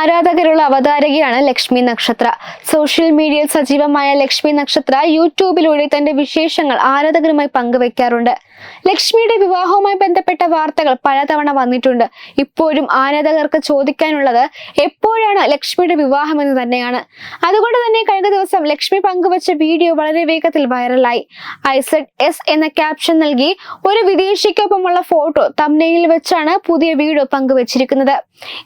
ആരാധകരുള്ള അവതാരകയാണ് ലക്ഷ്മി നക്ഷത്ര. സോഷ്യൽ മീഡിയയിൽ സജീവമായ ലക്ഷ്മി നക്ഷത്ര യൂട്യൂബിലൂടെ തന്റെ വിശേഷങ്ങൾ ആരാധകരുമായി പങ്കുവെക്കാറുണ്ട്. ലക്ഷ്മിയുടെ വിവാഹവുമായി ബന്ധപ്പെട്ട വാർത്തകൾ പലതവണ വന്നിട്ടുണ്ട്. ഇപ്പോഴും ആരാധകർക്ക് ചോദിക്കാനുള്ളത് എപ്പോഴാണ് ലക്ഷ്മിയുടെ വിവാഹം എന്ന് തന്നെയാണ്. അതുകൊണ്ട് തന്നെ കഴിഞ്ഞ ദിവസം ലക്ഷ്മി പങ്കുവച്ച വീഡിയോ വളരെ വേഗത്തിൽ വൈറലായി. ഐസഡ് എസ് എന്ന ക്യാപ്ഷൻ നൽകി ഒരു വിദേശിക്കൊപ്പമുള്ള ഫോട്ടോ തമ്നയിൽ വെച്ചാണ് പുതിയ വീഡിയോ പങ്കുവച്ചിരിക്കുന്നത്.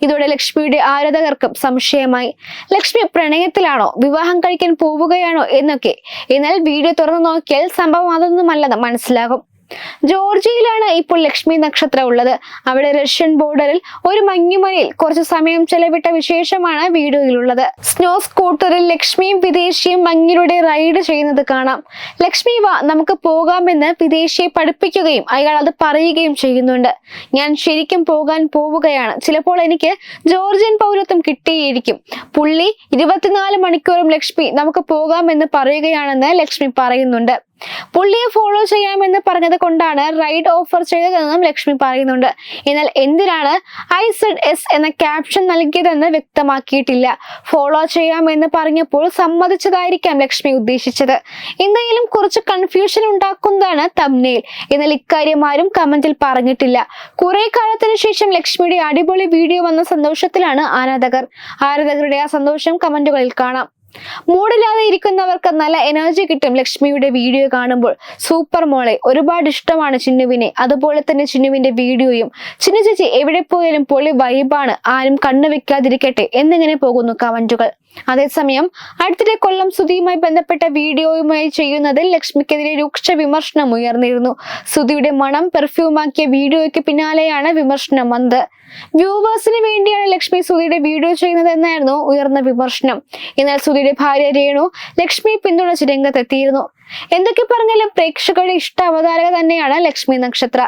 ഇതോടെ ലക്ഷ്മിയുടെ ആരാധകർക്കും സംശയമായി. ലക്ഷ്മി പ്രണയത്തിലാണോ? വിവാഹം കഴിക്കാൻ പോവുകയാണോ? എന്നൊക്കെ. എന്നാൽ വീഡിയോ തുറന്നു നോക്കിയാൽ സംഭവം അതൊന്നുമല്ലെന്ന് മനസ്സിലാകും. ജോർജിയയിലാണ് ഇപ്പോൾ ലക്ഷ്മി നക്ഷത്രം ഉള്ളത്. അവിടെ റഷ്യൻ ബോർഡറിൽ ഒരു മഞ്ഞുമലയിൽ കുറച്ച് സമയം ചെലവിട്ട വിശേഷമാണ് വീഡിയോയിലുള്ളത് സ്നോ സ്കൂട്ടറിൽ ലക്ഷ്മിയും വിദേശിയും മഞ്ഞിലൂടെ റൈഡ് ചെയ്യുന്നത് കാണാം. ലക്ഷ്മി വാ നമുക്ക് പോകാമെന്ന് വിദേശിയെ പഠിപ്പിക്കുകയും അയാൾ അത് പറയുകയും ചെയ്യുന്നുണ്ട്. ഞാൻ ശരിക്കും പോകാൻ പോവുകയാണ്. ചിലപ്പോൾ എനിക്ക് ജോർജിയൻ പൗരത്വം കിട്ടിയിരിക്കും. പുള്ളി ഇരുപത്തിനാല് മണിക്കൂറും ലക്ഷ്മി നമുക്ക് പോകാമെന്ന് പറയുകയാണെന്ന് ലക്ഷ്മി പറയുന്നുണ്ട്. പുള്ളിയെ ഫോളോ ചെയ്യാമെന്ന് പറഞ്ഞത് കൊണ്ടാണ് റൈഡ് ഓഫർ ചെയ്തതെന്നും ലക്ഷ്മി പറയുന്നുണ്ട്. എന്നാൽ എന്തിനാണ് ഐ സെഡ് എസ് എന്ന ക്യാപ്ഷൻ നൽകിയതെന്ന് വ്യക്തമാക്കിയിട്ടില്ല. ഫോളോ ചെയ്യാമെന്ന് പറഞ്ഞപ്പോൾ സമ്മതിച്ചതായിരിക്കാം ലക്ഷ്മി ഉദ്ദേശിച്ചത്. എന്തെങ്കിലും കുറച്ച് കൺഫ്യൂഷൻ ഉണ്ടാക്കുന്നതാണ് തമ്നയിൽ എന്നാൽ ഇക്കാര്യം ആരും കമന്റിൽ പറഞ്ഞിട്ടില്ല. കുറെ കാലത്തിന് ശേഷം ലക്ഷ്മിയുടെ അടിപൊളി വീഡിയോ വന്ന സന്തോഷത്തിലാണ് ആരാധകർ. ആരാധകരുടെ ആ സന്തോഷം കമന്റുകളിൽ കാണാം. മൂടില്ലാതെ ഇരിക്കുന്നവർക്ക് നല്ല എനർജി കിട്ടും. ലക്ഷ്മിയുടെ വീഡിയോ കാണുമ്പോൾ സൂപ്പർ മോളെ. ഒരുപാട് ഇഷ്ടമാണ് ചിന്നുവിനെ. അതുപോലെ തന്നെ ചിന്നുവിന്റെ വീഡിയോയും ചിന്നു ചേച്ചി എവിടെ പോയാലും പൊളി വൈബാണ് ആരും കണ്ണു വെക്കാതിരിക്കട്ടെ എന്നിങ്ങനെ പോകുന്നു കമന്റുകൾ. അതേസമയം അടുത്തിടെ കൊല്ലം സുധിയുമായി ബന്ധപ്പെട്ട വീഡിയോയുമായി ചെയ്യുന്നതിൽ ലക്ഷ്മിക്കെതിരെ രൂക്ഷ വിമർശനം ഉയർന്നിരുന്നു. സുധിയുടെ മണം പെർഫ്യൂമാക്കിയ വീഡിയോയ്ക്ക് പിന്നാലെയാണ് വിമർശനം വന്നത്. വ്യൂവേഴ്സിന് വേണ്ടിയാണ് ലക്ഷ്മി സുധിയുടെ വീഡിയോ ചെയ്യുന്നത് എന്നായിരുന്നു ഉയർന്ന വിമർശനം. എന്നാൽ സുധിയുടെ ഭാര്യ രേണു ലക്ഷ്മി പിന്തുണച്ച് രംഗത്തെത്തിയിരുന്നു. എന്തൊക്കെ പറഞ്ഞാലും പ്രേക്ഷകരുടെ ഇഷ്ട അവതാരക തന്നെയാണ് ലക്ഷ്മി നക്ഷത്ര.